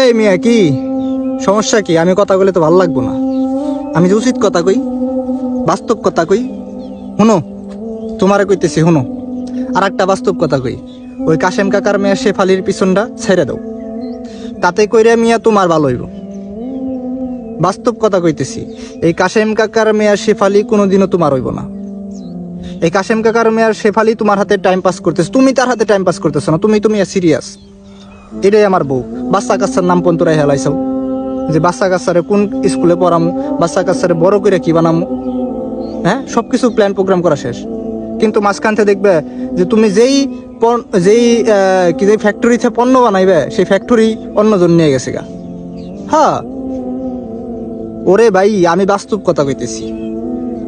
এই মিয়া, কি? সমস্যা কি? আমি কথা বলে তো ভালো লাগবো না। আমি যে উচিত কথা কই, বাস্তব কথা কই, শুনো, তোমারে কইতেছি, শুনো। আর একটা বাস্তব কথা কই, ওই কাশেম কাকার মেয়ে শেফালির পিছনটা ছেড়ে দাও। তাতে কইরে মিয়া তোমার ভালো হইব। বাস্তব কথা কইতেছি, এই কাশেম কাকার মেয়ার শেফালি কোনোদিনও তোমার হইব না। এই কাশেম কাকার মেয়ার শেফালি তোমার হাতে টাইম পাস করতেছে, তুমি তার হাতে টাইম পাস করতেছো না, তুমি তুমি সিরিয়াস এটাই আমার বউ। বাচ্চা কাচ্চার নাম পন্তরাই হেলাইছাও যে বাচ্চা কাচ্চারে কোন স্কুলে পড়ামু, বাচ্চা কাচ্চারে বড় করে কি বানামু? হ্যাঁ? সব কিছু প্ল্যান প্রোগ্রাম করা শেষ। কিন্তু মাঝখান থেকে দেখবে যে তুমি যেই যেই কি যে ফ্যাক্টরিতে পণ্য বানাইবে, সেই ফ্যাক্টরি অন্যজন নিয়ে গেছে গা। হ্যাঁ ওরে ভাই, আমি বাস্তব কথা কইতেছি।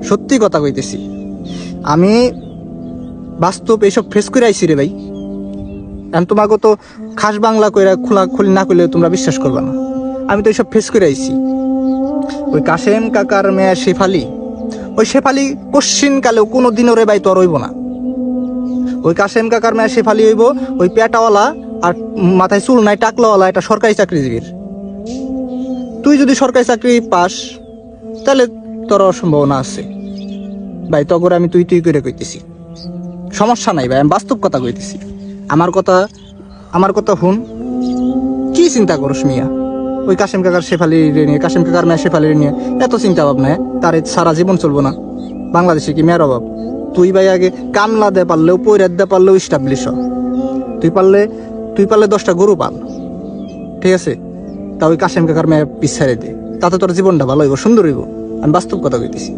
সত্যি কথা কইতেছি। আমি বাস্তব এইসব ফেস করে আইছি রে ভাই। এখন তোমাকে তো খাস বাংলা কইরা খোলা খুলি না করলে তোমরা বিশ্বাস করবে না। আমি তো এইসব ফেস করে আইছি। ওই কাশেম কাকার মেয়ে শেফালি, ওই শেফালি কশ্চিন কালেও কোনো দিন ওরে ভাই তোর হইব না। ওই কাশেম কাকার মেয়ে শেফালি হইব, ওই পেটাওয়ালা আর মাথায় চুল নাই, টাকলাওয়ালা এটা সরকারি চাকরিজীবীর। তুই যদি সরকারি চাকরি পাস, তাহলে তোর সম্ভাবনা আছে। ভাই তখন আমি তুই তুই করে কইতেছি। সমস্যা নাই ভাই, আমি বাস্তব কথা কইতেছি। আমার কথা আমার কথা হুন কি চিন্তা করস মিয়া? ওই কাশেম কাকার শেফালি নিয়ে, কাশেম কাকার মেয়ে শেফালি নিয়ে এত চিন্তা ভাবনা হ্যাঁ? তার সারা জীবন চলবো না। বাংলাদেশে কি মেয়ের অভাব? তুই ভাই আগে কামলা দে পারলেও পৈরাত দে পারলেও স্টাবলিশ তুই পারলে তুই পারলে দশটা গরু পাল। ঠিক আছে? তা ওই কাশেম কাকার মেয়ে পিছাড়ে দে। তাতে তোর জীবনটা ভালো হইব, সুন্দর হইব। আমি বাস্তব কথা কইতেছি।